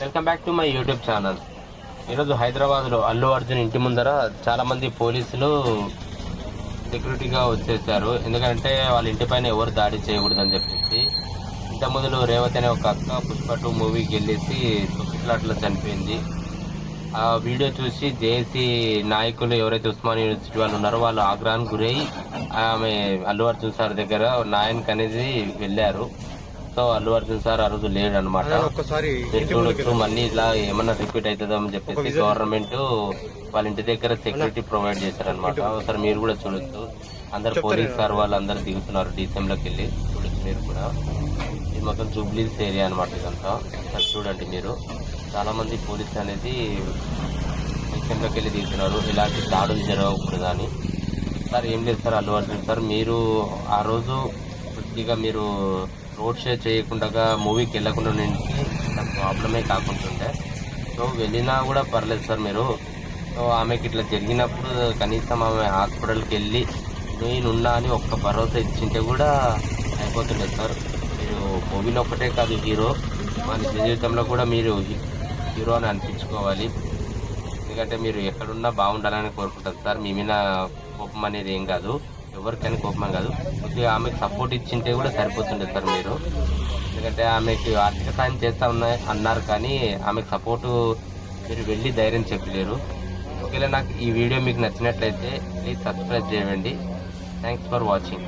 Welcome back to my YouTube channel ఈరోజు హైదరాబాద్లో అల్లు అర్జున్ ఇంటి ముందర చాలామంది పోలీసులు సెక్యూరిటీగా వచ్చేసారు. ఎందుకంటే వాళ్ళ ఇంటి పైన ఎవరు దాడి చేయకూడదని చెప్పేసి ఇంత ముందు రేవతి అనే ఒక అక్క పుష్ప టూ మూవీకి వెళ్ళేసి తొక్కిట్లాట్లో చనిపోయింది. ఆ వీడియో చూసి జేఏసీ నాయకులు ఎవరైతే ఉస్మాన్ యూనివర్సిటీ వాళ్ళు ఉన్నారో వాళ్ళు ఆగ్రహానికి గురై ఆమె అల్లు అర్జున్ సార్ దగ్గర న్యాయానికి అనేది వెళ్ళారు. సో అల్లు అర్జున్ సార్ ఆ రోజు లేడు అనమాట ఒక్కసారి చూడొచ్చు మళ్ళీ ఇట్లా ఏమన్నా రిపీట్ అవుతుందో అని చెప్పేసి గవర్నమెంట్ వాళ్ళ ఇంటి దగ్గర సెక్యూరిటీ ప్రొవైడ్ చేశారనమాట ఒకసారి మీరు కూడా చూడొచ్చు. అందరు పోలీస్ సార్ వాళ్ళు అందరు దిగుతున్నారు DCM లోకి వెళ్ళి చూడొచ్చు మీరు కూడా. ఇది మొత్తం జూబ్లీస్ ఏరియా అనమాట ఇదంతా. ఒకసారి చూడండి మీరు. చాలా మంది పోలీస్ అనేది DCM లోకి వెళ్ళి దిగుతున్నారు. ఇలాంటి దాడులు జరగకూడదు అని. సార్ ఏం లేదు సార్ అల్లు అర్జున్ సార్. మీరు ఆ రోజు కొద్దిగా మీరు రోడ్ షో చేయకుండా మూవీకి వెళ్ళకుండా ఉంటే ప్రాబ్లమే కాకుంటుండే సో వెళ్ళినా కూడా పర్లేదు సార్ మీరు. సో ఆమెకి ఇట్లా జరిగినప్పుడు కనీసం ఆమె హాస్పిటల్కి వెళ్ళి నేనున్నా అని ఒక్క భరోసా ఇచ్చింటే కూడా అయిపోతుండే సార్. మీరు మూవీలో ఒక్కటే కాదు హీరో మా నిజ జీవితంలో కూడా మీరు హీరో అని అనిపించుకోవాలి. ఎందుకంటే మీరు ఎక్కడున్నా బాగుండాలని కోరుకుంటారు సార్. మీ మీద కోపం అనేది ఏం కాదు. ఎవరికైనా కోపం కాదు. కొద్దిగా ఆమెకు సపోర్ట్ ఇచ్చింటే కూడా సరిపోతుండే సార్ మీరు. ఎందుకంటే ఆమెకి ఆర్థిక సాయం చేస్తా ఉన్నా అన్నారు కానీ ఆమెకు సపోర్టు మీరు వెళ్ళి ధైర్యం చెప్పలేరు. ఒకవేళ నాకు ఈ వీడియో మీకు నచ్చినట్లయితే ప్లీజ్ సబ్స్క్రైబ్ చేయండి. Thanks for watching